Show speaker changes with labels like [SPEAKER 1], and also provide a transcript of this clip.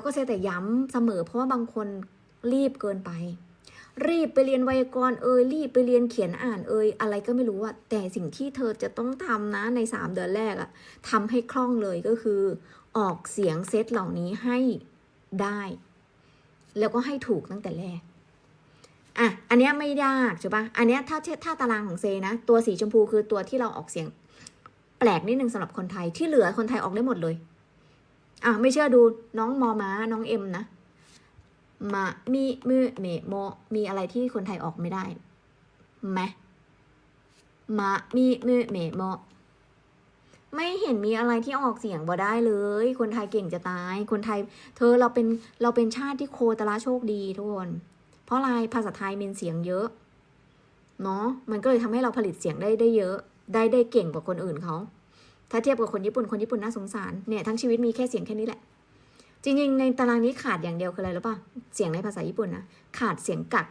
[SPEAKER 1] แล้วก็เซแต่ย้ำเสมอ เพราะว่าบางคนรีบเกินไป รีบไปเรียนไวยากรณ์เอ่ยรีบไปเรียนเขียนอ่านเอ่ยอะไรก็ไม่รู้อะแต่สิ่งที่เธอจะต้องทำนะในสามเดือนแรกอะทำให้คล่องเลยก็คือ ออกเสียงเซตเหล่านี้ให้ได้ แล้วก็ให้ถูกตั้งแต่แรกอะอันนี้ไม่ยากใช่ปะอันนี้ถ้าถ้าตารางของเซนะ ตัวสีชมพูคือตัวที่เราออกเสียงแปลกนิดนึงสำหรับคนไทยที่เหลือคนไทยออกได้หมดเลย อะไม่เชื่อดูน้องมอม้าน้องเอ็มนะมามีมือเมโมมีอะไรที่คนไทยออกไม่ได้ไหมมามีมือเมโมไม่เห็นมีอะไรที่ออกเสียงบ่ได้เลย คนไทยเก่งจะตาย คนไทย เธอเราเป็นเราเป็นชาติที่โคตรละโชคดีทุกคน เพราะอะไรภาษาไทยมีเสียงเยอะ เนาะมันก็เลยทำให้เราผลิตเสียงได้ได้เยอะ ได้ได้เก่งกว่าคนอื่นเขา ถ้าเทียบกับคนญี่ปุ่น คนญี่ปุ่นน่าสงสาร เนี่ยทั้งชีวิตมีแค่เสียงแค่นี้แหละ จริงๆ ในตารางนี้ขาดอย่างเดียวคืออะไรรู้ป่ะ เสียงในภาษาญี่ปุ่นนะ ขาดเสียงกัก